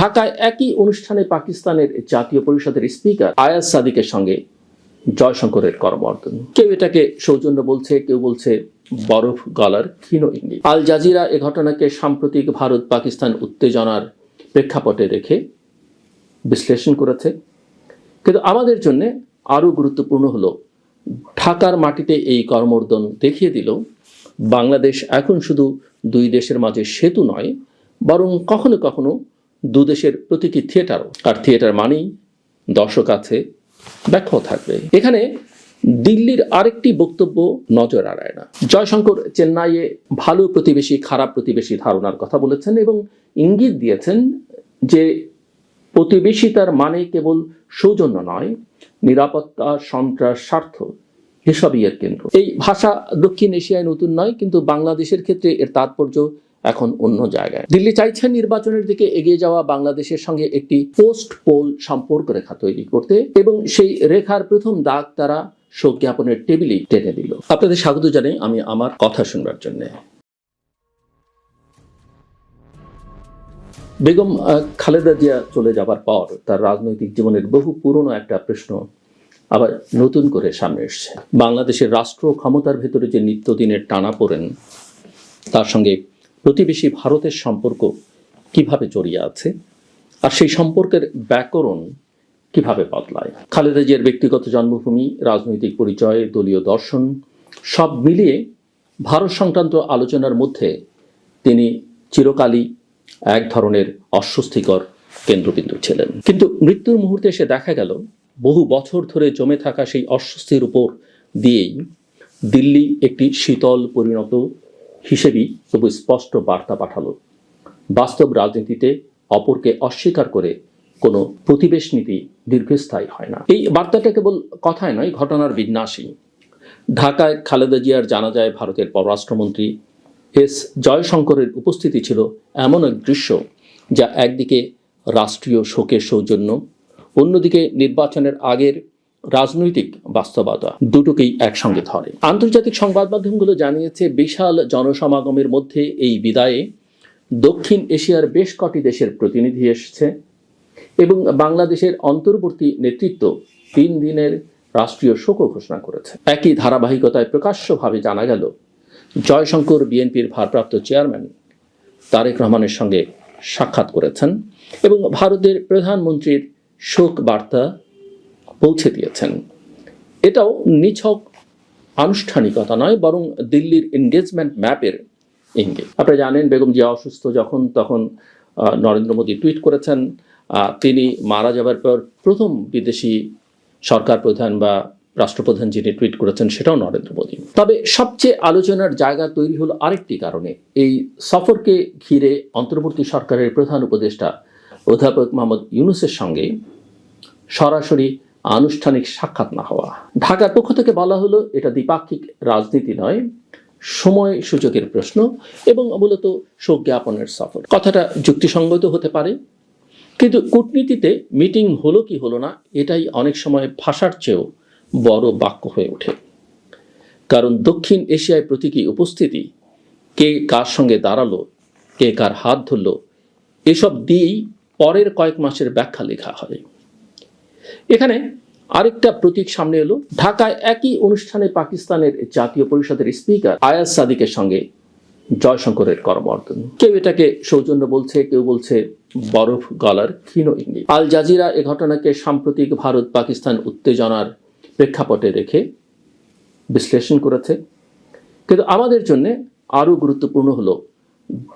ঢাকায় একই অনুষ্ঠানে পাকিস্তানের জাতীয় পরিষদের স্পিকার আয়াজ সাদিকের সঙ্গে জয়শঙ্করের করমর্দন। কেউ এটাকে সৌজন্য বলছে, কেউ বলছে বরফ গলার ক্ষীণ ইঙ্গিত। আল জাজিরা এ ঘটনাকে সাম্প্রতিক ভারত পাকিস্তান উত্তেজনার প্রেক্ষাপটে রেখে বিশ্লেষণ করেছে। কিন্তু আমাদের জন্য আরও গুরুত্বপূর্ণ হলো, ঢাকার মাটিতে এই কর্মর্দন দেখিয়ে দিল, বাংলাদেশ এখন শুধু দুই দেশের মাঝে সেতু নয়, বরং কখনো কখনো দু দেশের প্রতীকী থিয়েটারও। আর থিয়েটার মানেই দর্শক আছে, ব্যাখ্যাও থাকবে। এখানে দিল্লির আরেকটি বক্তব্য নজর আড়ায় না। জয়শঙ্কর চেন্নাইয়ে ভালো প্রতিবেশী, খারাপ প্রতিবেশী ধারণার কথা বলেছেন এবং ইঙ্গিত দিয়েছেন যে প্রতিবেশিতার মানে কেবল সৌজন্য নয়, নিরাপত্তা, সন্ত্রাস, স্বার্থ এসবই এর কেন্দ্র। এই ভাষা দক্ষিণ এশিয়ায় নতুন নয়, কিন্তু বাংলাদেশের ক্ষেত্রে এর তাৎপর্য এখন অন্য জায়গায়। দিল্লি চাইছে নির্বাচনের দিকে এগিয়ে যাওয়া বাংলাদেশের সঙ্গে একটি পোস্ট পোল সম্পর্ক রেখা তৈরি করতে এবং সেই রেখার প্রথম দাগ তারা শোক জ্ঞাপনের টেবিলেই টেনে দিল আপনাদের স্বাগত জানাই আমি আমার কথা শুনবার জন্য। বেগম খালেদা জিয়া চলে যাবার পর তার রাজনৈতিক জীবনের বহু পুরনো একটা প্রশ্ন আবার নতুন করে সামনে এসছে। বাংলাদেশের রাষ্ট্র ক্ষমতার ভেতরে যে নিত্যদিনের টানা পড়েন, তার সঙ্গে প্রতিবেশী ভারতের সম্পর্ক কীভাবে জড়িয়ে আছে? আর সেই সম্পর্কের ব্যাকরণ কীভাবে বদলায়? খালেদা জিয়ার ব্যক্তিগত জন্মভূমি, রাজনৈতিক পরিচয়, দলীয় দর্শন, সব মিলিয়ে ভারত সংক্রান্ত আলোচনার মধ্যে তিনি চিরকালই এক ধরনের অস্বস্তিকর কেন্দ্রবিন্দু ছিলেন। কিন্তু মৃত্যুর মুহূর্তে এসে দেখা গেল, বহু বছর ধরে জমে থাকা সেই অস্বস্তির উপর দিয়েই দিল্লি একটি শীতল পরিণত হিসেবেই তবু স্পষ্ট বার্তা পাঠালো। বাস্তব রাজনীতিতে অপরকে অস্বীকার করে কোনো প্রতিবেশ নীতি দীর্ঘস্থায়ী হয় না। এই বার্তাটা কেবল কথায় নয়, ঘটনার বিন্যাসী ঢাকায় খালেদা জিয়ার জানা যায় ভারতের পররাষ্ট্রমন্ত্রী এস জয়শঙ্করের উপস্থিতি ছিল এমন এক দৃশ্য যা একদিকে রাষ্ট্রীয় শোকের সৌজন্য, অন্যদিকে নির্বাচনের আগের রাজনৈতিক বাস্তবতা দুটোকেই একসঙ্গে ধরে। আন্তর্জাতিক সংবাদ মাধ্যমগুলো জানিয়েছে, বিশাল জনসমাগমের মধ্যে এই বিদায়ে দক্ষিণ এশিয়ার বেশ কটি দেশের প্রতিনিধি এসেছে এবং বাংলাদেশের অন্তর্বর্তী নেতৃত্ব তিন দিনের রাষ্ট্রীয় শোক ঘোষণা করেছে। একই ধারাবাহিকতায় প্রকাশ্যভাবে জানা গেল, জয়শঙ্কর বিএনপির ভারপ্রাপ্ত চেয়ারম্যান তারেক রহমানের সঙ্গে সাক্ষাৎ করেছেন এবং ভারতের প্রধানমন্ত্রীর শোক বার্তা পৌঁছে দিয়েছেন। এটাও নিছক আনুষ্ঠানিকতা নয়, বরং দিল্লির এনগেজমেন্ট ম্যাপের ইঙ্গিত। আপনারা জানেন, বেগম জিয়া অসুস্থ যখন, তখন নরেন্দ্র মোদী টুইট করেছেন তিনি মারা যাবার পর প্রথম বিদেশি সরকার প্রধান বা রাষ্ট্রপ্রধান যিনি টুইট করেছেন, সেটাও নরেন্দ্র মোদী। তবে সবচেয়ে আলোচনার জায়গা তৈরি হলো আরেকটি কারণে। এই সফরকে ঘিরে অন্তর্বর্তী সরকারের প্রধান উপদেষ্টা অধ্যাপক মোহাম্মদ ইউনুসের সঙ্গে সরাসরি আনুষ্ঠানিক সাক্ষাৎ না হওয়া। ঢাকার পক্ষ থেকে বলা হলো, এটা দ্বিপাক্ষিক রাজনীতি নয়, সময় সুযোগের প্রশ্ন এবং মূলত শোক জ্ঞাপনের সফর। কথাটা যুক্তিসঙ্গত হতে পারে, কিন্তু কূটনীতিতে মিটিং হলো কি হলো না, এটাই অনেক সময় ভাষার চেয়েও বড় বাক্য হয়ে ওঠে। কারণ দক্ষিণ এশিয়ায় প্রতীকী উপস্থিতি, কে কার সঙ্গে দাঁড়াল, কে কার হাত ধরলো, এসব দিয়েই পরের কয়েক মাসের ব্যাখ্যা লেখা হয়। এখানে আরেকটা প্রতীক সামনে এলো। ঢাকায় একই অনুষ্ঠানে পাকিস্তানের জাতীয় পরিষদের স্পিকার আয়াজ সাদিকের সঙ্গে জয়শঙ্করের করমর্দন। কেউ এটাকে সৌজন্য বলছে, কেউ বলছে বরফ গলার ক্ষীণ ইঙ্গিত। আল জাজিরা এ ঘটনাকে সাম্প্রতিক ভারত পাকিস্তান উত্তেজনার প্রেক্ষাপটে রেখে বিশ্লেষণ করেছে। কিন্তু আমাদের জন্য আরও গুরুত্বপূর্ণ হলো,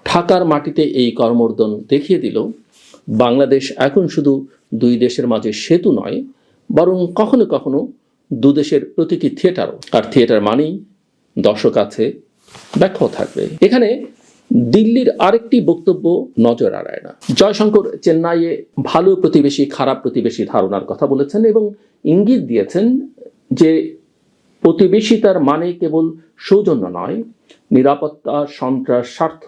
ঢাকার মাটিতে এই কর্মর্দন দেখিয়ে দিল, বাংলাদেশ এখন শুধু দুই দেশের মাঝে সেতু নয়, বরং কখনো কখনো দু দেশের প্রতীকী থিয়েটারও। আর থিয়েটার মানেই দর্শক আছে, ব্যাখ্যাও থাকবে। এখানে দিল্লির আরেকটি বক্তব্য নজর আড়ায় না। জয়শঙ্কর চেন্নাইয়ে ভালো প্রতিবেশী, খারাপ প্রতিবেশী ধারণার কথা বলেছেন এবং ইঙ্গিত দিয়েছেন যে প্রতিবেশিতার মানে কেবল সৌজন্য নয়, নিরাপত্তা, সন্ত্রাস, স্বার্থ।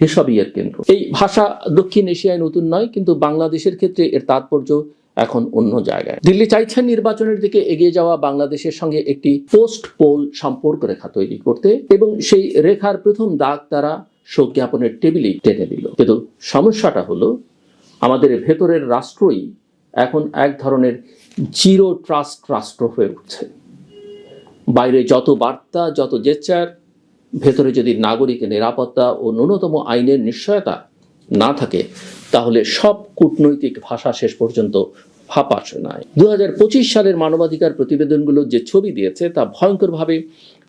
এসবই এর কেন্দ্র। এই ভাষা দক্ষিণ এশিয়ায় নতুন নয়, কিন্তু বাংলাদেশের ক্ষেত্রে এর তাৎপর্য এখন অন্য জায়গায়। দিল্লি চাইছেন নির্বাচনের দিকে এগিয়ে যাওয়া বাংলাদেশের সঙ্গে একটি পোস্ট পোল সম্পর্ক রেখা তৈরি করতে, এবং সেই রেখার প্রথম দাগ তারা শোক জ্ঞাপনের টেবিলেই টেনে দিল কিন্তু সমস্যাটা হলো, আমাদের ভেতরের রাষ্ট্রই এখন এক ধরনের জিরো ট্রাস্ট রাষ্ট্র হয়ে উঠছে। বাইরে যত বার্তা, যত জেচার ভেতরে যদি নাগরিকের নিরাপত্তা ও ন্যূনতম আইনের নিশ্চয়তা না থাকে, তাহলে সব কূটনৈতিক ভাষা শেষ পর্যন্ত ফাঁপা শোনায় দু সালের মানবাধিকার প্রতিবেদনগুলো যে ছবি দিয়েছে, তা ভয়ঙ্করভাবে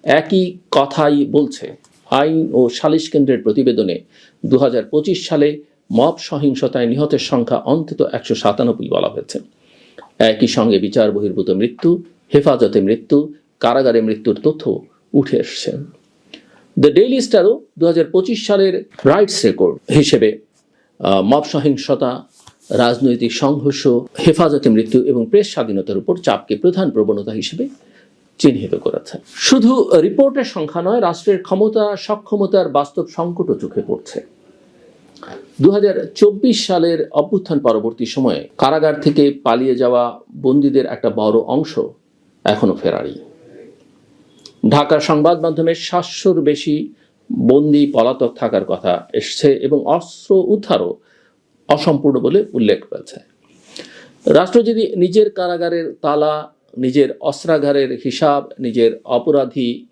একই কথাই বলছে। আইন ও সালিশ কেন্দ্রের প্রতিবেদনে দু হাজার পঁচিশ সালে মব সহিংসতায় নিহতের সংখ্যা অন্তত একশো সাতানব্বই বলা হয়েছে। একই সঙ্গে বিচার বহির্ভূত মৃত্যু, হেফাজতে মৃত্যু, কারাগারে মৃত্যুর তথ্য উঠে এসছে। দ্য ডেইলি স্টারও দু হাজার পঁচিশ সালের রাইটস রেকর্ড হিসেবে মব সহিংসতা, রাজনৈতিক সংঘর্ষ, হেফাজতে মৃত্যু এবং প্রেস স্বাধীনতার উপর চাপকে প্রধান প্রবণতা হিসেবে চিহ্নিত করেছে। শুধু রিপোর্টের সংখ্যা নয়, রাষ্ট্রের ক্ষমতা, সক্ষমতার বাস্তব সংকটও চোখে পড়ছে। দু হাজার চব্বিশ সালের অভ্যুত্থান পরবর্তী সময়ে কারাগার থেকে পালিয়ে যাওয়া বন্দীদের একটা বড় অংশ এখনও ফেরারি। ঢাকার সংবাদ মাধ্যমে সাতশোর বেশি বন্দি পলাতক থাকার কথা এসছে এবং অস্ত্র উদ্ধারও অসম্পূর্ণ বলে উল্লেখ রয়েছে রাষ্ট্র যদি নিজের কারাগারের তালা, নিজের অস্ত্রাগারের হিসাব, নিজের অপরাধী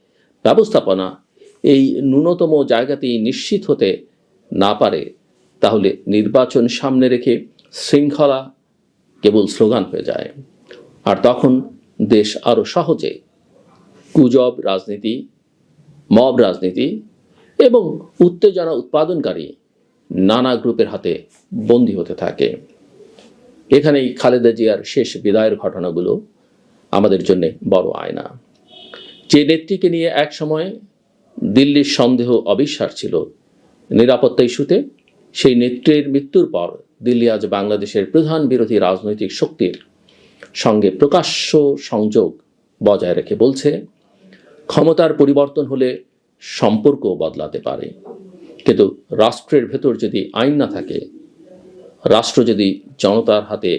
ব্যবস্থাপনা এই ন্যূনতম জায়গাতেই নিশ্চিত হতে না পারে, তাহলে নির্বাচন সামনে রেখে শৃঙ্খলা কেবল স্লোগান হয়ে যায়। আর তখন দেশ আরও সহজে গুজব রাজনীতি, মব রাজনীতি এবং উত্তেজনা উৎপাদনকারী নানা গ্রুপের হাতে বন্দী হতে থাকে। এখানেই খালেদা জিয়ার শেষ বিদায়ের ঘটনাগুলো আমাদের জন্য বড় আয়না। যে নেত্রীকে নিয়ে এক সময় দিল্লির সন্দেহ অবিশ্বাস ছিল নিরাপত্তা ইস্যুতে, সেই নেত্রীর মৃত্যুর পর দিল্লি আজ বাংলাদেশের প্রধান বিরোধী রাজনৈতিক শক্তির সঙ্গে প্রকাশ্য সংযোগ বজায় রেখে বলছে ক্ষমতার পরিবর্তন হলে সম্পর্ক বদলাতে পারে। কিন্তু রাষ্ট্রের ভেতর যদি আইন না থাকে, রাষ্ট্র যদি জনতার হাতে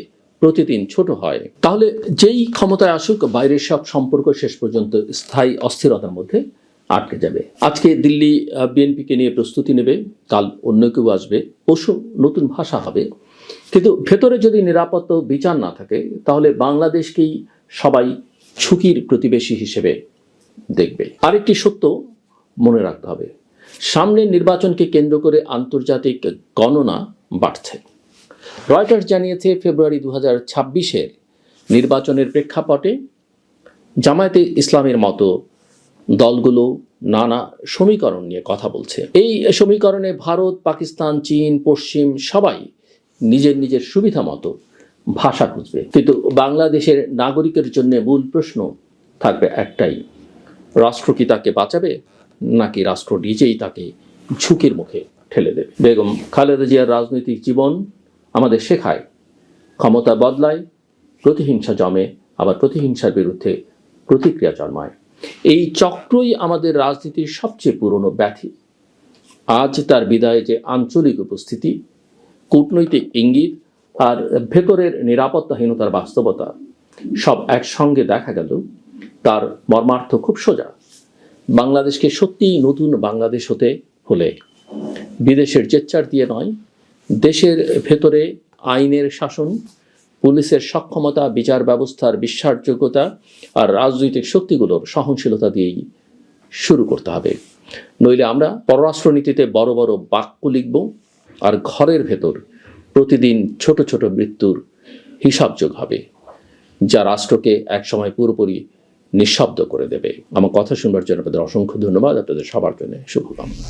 প্রতিদিন ছোট হয়, তাহলে যেই ক্ষমতায় আসুক, বাইরের সব সম্পর্ক শেষ পর্যন্ত স্থায়ী অস্থিরতার মধ্যে আটকে যাবে। আজকে দিল্লি বিএনপিকে নিয়ে প্রস্তুতি নেবে, কাল অন্য কেউ আসবে পশু নতুন ভাষা হবে। কিন্তু ভেতরে যদি নিরাপত্তা বিচার না থাকে, তাহলে বাংলাদেশকেই সবাই ঝুঁকির প্রতিবেশী হিসেবে দেখবে। আরেকটি সত্য মনে রাখতে হবে। সামনের নির্বাচনকে কেন্দ্র করে আন্তর্জাতিক গণনা বাড়ছে। রয়টার্স জানিয়েছে, ফেব্রুয়ারি দু হাজার নির্বাচনের প্রেক্ষাপটে জামায়াতে ইসলামের মতো দলগুলো নানা সমীকরণ নিয়ে কথা বলছে। এই সমীকরণে ভারত, পাকিস্তান, চীন, পশ্চিম সবাই নিজের নিজের সুবিধা মতো ভাষা খুঁজবে। কিন্তু বাংলাদেশের নাগরিকের জন্য মূল প্রশ্ন থাকবে একটাই রাষ্ট্র কি তাকে বাঁচাবে? নাকি রাষ্ট্র নিজেই তাকে ঝুঁকির মুখে ঠেলে দেবে? বেগম খালেদা জিয়ার রাজনৈতিক জীবন আমাদের শেখায়, ক্ষমতা বদলায়, প্রতিহিংসা জমে, আবার প্রতিহিংসার বিরুদ্ধে প্রতিক্রিয়া জন্মায়। এই চক্রই আমাদের রাজনীতির সবচেয়ে পুরনো ব্যাধি। আজ তার বিদায়ে যে আঞ্চলিক উপস্থিতি, কূটনৈতিক ইঙ্গিত আর ভেতরের নিরাপত্তাহীনতার বাস্তবতা সব একসঙ্গে দেখা গেল তার মর্মার্থ খুব সোজা। বাংলাদেশকে সত্যিই নতুন বাংলাদেশ হতে হলে বিদেশের জেচ্চার দিয়ে নয়, দেশের ভেতরে আইনের শাসন, পুলিশের সক্ষমতা, বিচার ব্যবস্থার বিশ্বাসযোগ্যতা আর রাজনৈতিক শক্তিগুলোর সহনশীলতা দিয়েই শুরু করতে হবে। নইলে আমরা পররাষ্ট্রনীতিতে বড় বড় বাক্য লিখব আর ঘরের ভেতর প্রতিদিন ছোট ছোট মৃত্যুর হিসাবযোগ হবে, যা রাষ্ট্রকে একসময় পুরোপুরি নিঃশব্দ করে দেবে। আমার কথা শুনবার জন্য আপনাদের অসংখ্য ধন্যবাদ। আপনাদের সবার জন্য শুভকামনা।